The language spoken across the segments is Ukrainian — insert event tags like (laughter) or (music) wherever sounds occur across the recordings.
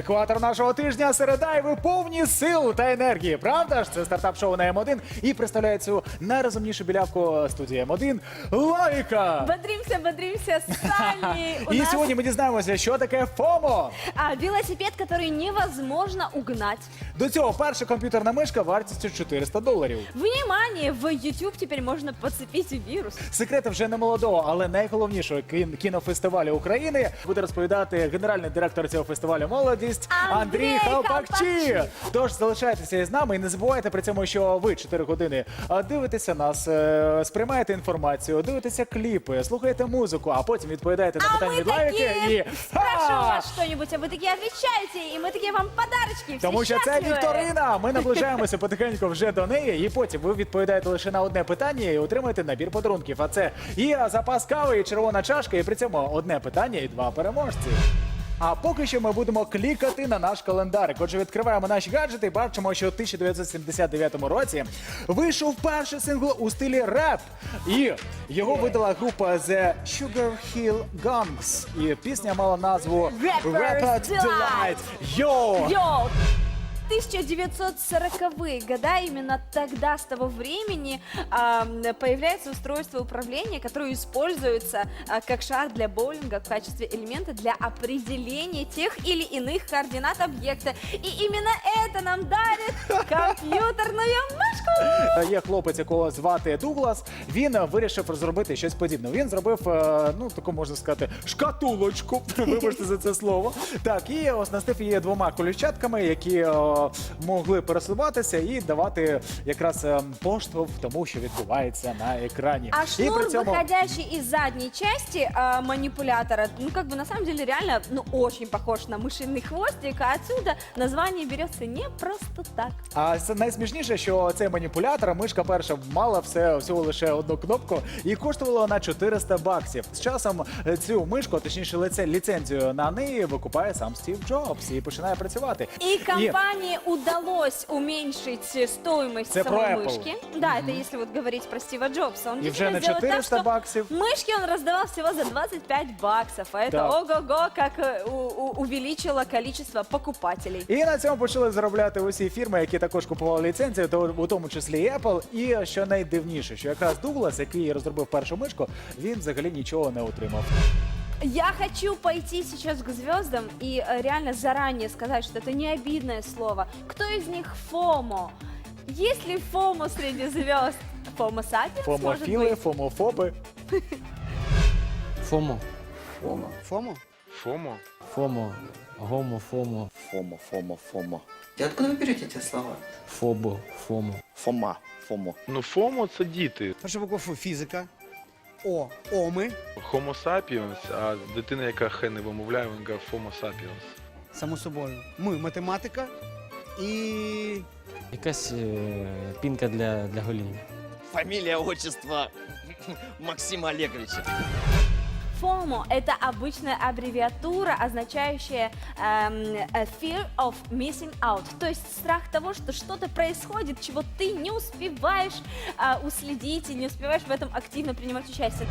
Екватор нашого тижня середа, і ви повні сил та енергії. Правда ж? Це стартап-шоу на М1 і представляє цю найрозумнішу білявку студії М1 Лайка. Бодримся, бодримся сами. (laughs) У І нас сьогодні ми дізнаємося, що таке ФОМО. а, велосипед, который невозможно угнать. До цього перша комп'ютерна мишка вартістю 400 доларів. Внимание, в YouTube теперь можно подцепить вирус. Секрети вже не молодого, але найголовнішого кін- кінофестивалю України буде розповідати генеральний директор цього фестивалю молодість Андрій Андрій Халпакчі. Халпакчі. Тож залишайтеся із нами і не забувайте при цьому, що ви 4 години а, дивитеся нас, е, сприймаєте інформацію, дивитеся кліпи, слухаєте музику, а потім відповідаєте на А питання мы від лайки такие і спрашиваем Ха! вас что-нибудь, а вы такие отвечаете, и мы такие вам подарочки. Все Тому що це счастливы. вікторина. Ми наближаємося потихеньку вже до неї, і потім ви відповідаєте лише на одне питання і отримаєте набір подарунків. А це і запас кави, і червона чашка, і при цьому одне питання і два переможці. А поки що ми будемо клікати на наш календарик. Отже, відкриваємо наші гаджети і бачимо, що у 1979 році вийшов перший сингл у стилі реп. І його видала група The Sugar Hill Gangs. І пісня мала назву Rapper's Delight. Delight. Йо! Йоу! 1940-е года, именно тогда, с того времени, а, появляется устройство управления, которое используется а, как шар для боулинга в качестве элемента для определения тех или иных координат объекта. И именно это нам дарит (laughs) компьютерную мышку! Є хлопець, якого звати Дуглас. Він е, вирішив зробити щось подібне. Він зробив, е, ну таку можна сказати, шкатулочку. (laughs) Вибачте за це слово. Так, і оснастив її двома колючатками, які е, могли пересуватися і давати якраз е, поштовх тому, що відбувається на екрані. А і шнур, при цьому выходящий из задней части а, манипулятора, ну как бы на самом деле реально, ну очень похож на мышиный хвостик, а отсюда название берется не просто так. А це найсмішніше, що цей маніпулятор, мишка перша мала все всього лише одну кнопку і коштувала вона 400 баксів. З часом е, цю мишку, точніше, лице ліцензію на неї викупає сам Стів Джобс і починає працювати. И компании удалось уменьшить стоимость Это про самой Apple. мышки. Да, это если вот говорить про Стива Джобса. Он И уже действительно на сделал 400 так, что баксов. Мышки он раздавал всего за 25 баксов. А это Да. ого-го, как э, у- у- увеличило количество покупателей. І на цьому почали заробляти усі фірми, які також купували ліцензію, то у тому числі і Apple. І що найдивніше, що якраз Дуглас, який розробив першу мишку, він взагалі нічого не отримав. Я хочу пойти сейчас к звездам и э, реально заранее сказать, что это не обидное слово. Кто из них Фомо? Есть ли Фомо среди звезд? Фомо сапиенс, может Фомофіли, быть? фомофоби. Фомо. Фома. Фомо? Фомо? Фомо. Гомо, фомо. Фома, Фома, Фома. И откуда вы берете эти слова? Фобо, фомо. Фома, Фомо. Ну, ФОМО це діти. Перша буква Ф фізика. О, Оми. Homo sapiens, а дитина, яка хе не вимовляє, вона каже Homo sapiens. Само собою. Ми математика і. Якась е, пінка для, для гоління. Фамилия, отчество Максима Олеговича. FOMO – это обычная аббревиатура, означающая эм, э, fear of missing out, то есть страх того, что что-то происходит, чего ты не успеваешь а, уследить и не успеваешь в этом активно принимать участие.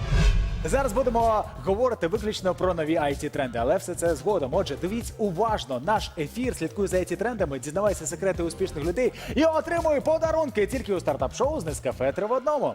Зараз будемо говорити виключно про нові it тренди, але все це згодом. Отже, дивіться уважно наш ефір, слідкуй за it трендами, дізнавайся секрети успішних людей і отримуй подарунки тільки у стартап-шоу з Нескафе 3 в одному.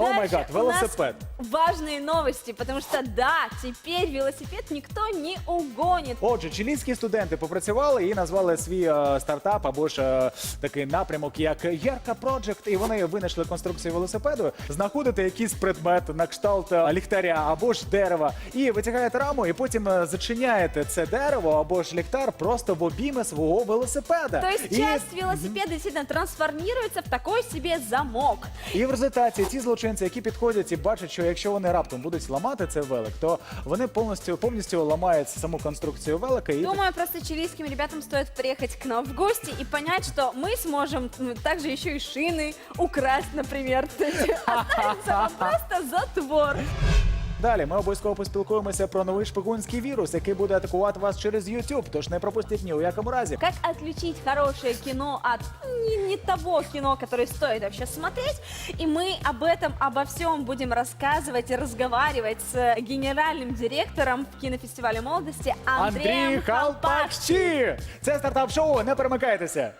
О май дальше гад, у нас велосипед. важные новости, потому что да, теперь велосипед никто не угонит. Отже, чилійські студенти попрацювали і назвали свій е, стартап або ж е, такий напрямок, як Ярка Project, і вони винайшли конструкцію велосипеду, знаходите якийсь предмет на кшталт е, ліхтаря або ж дерева, і витягаєте раму, і потім е, зачиняєте це дерево або ж ліхтар просто в обійми свого велосипеда. То есть І- часть велосипеда действительно трансформируется в такой себе замок. І в результаті ті злочинці, які підходять і бачать, що якщо вони раптом будуть ламати цей велик, то вони повністю повністю ламають саму конструкцію велика і Думаю, просто чилийским ребятам стоит приехать к нам в гости и понять, что мы сможем м, также еще и шины украсть, например. То есть просто затвор. Далі ми обов'язково поспілкуємося про новий шпигунський вірус, який буде атакувати вас через YouTube. Тож не пропустіть ні у якому разі. Как отличить хорошее кино от не, не того кино, которое стоит вообще смотреть. И мы об этом, обо всем будем рассказывать и разговаривать с генеральным директором кинофестиваля молодости Андреем Андрій Халпакчі! Це стартап шоу. Не перемикайтеся.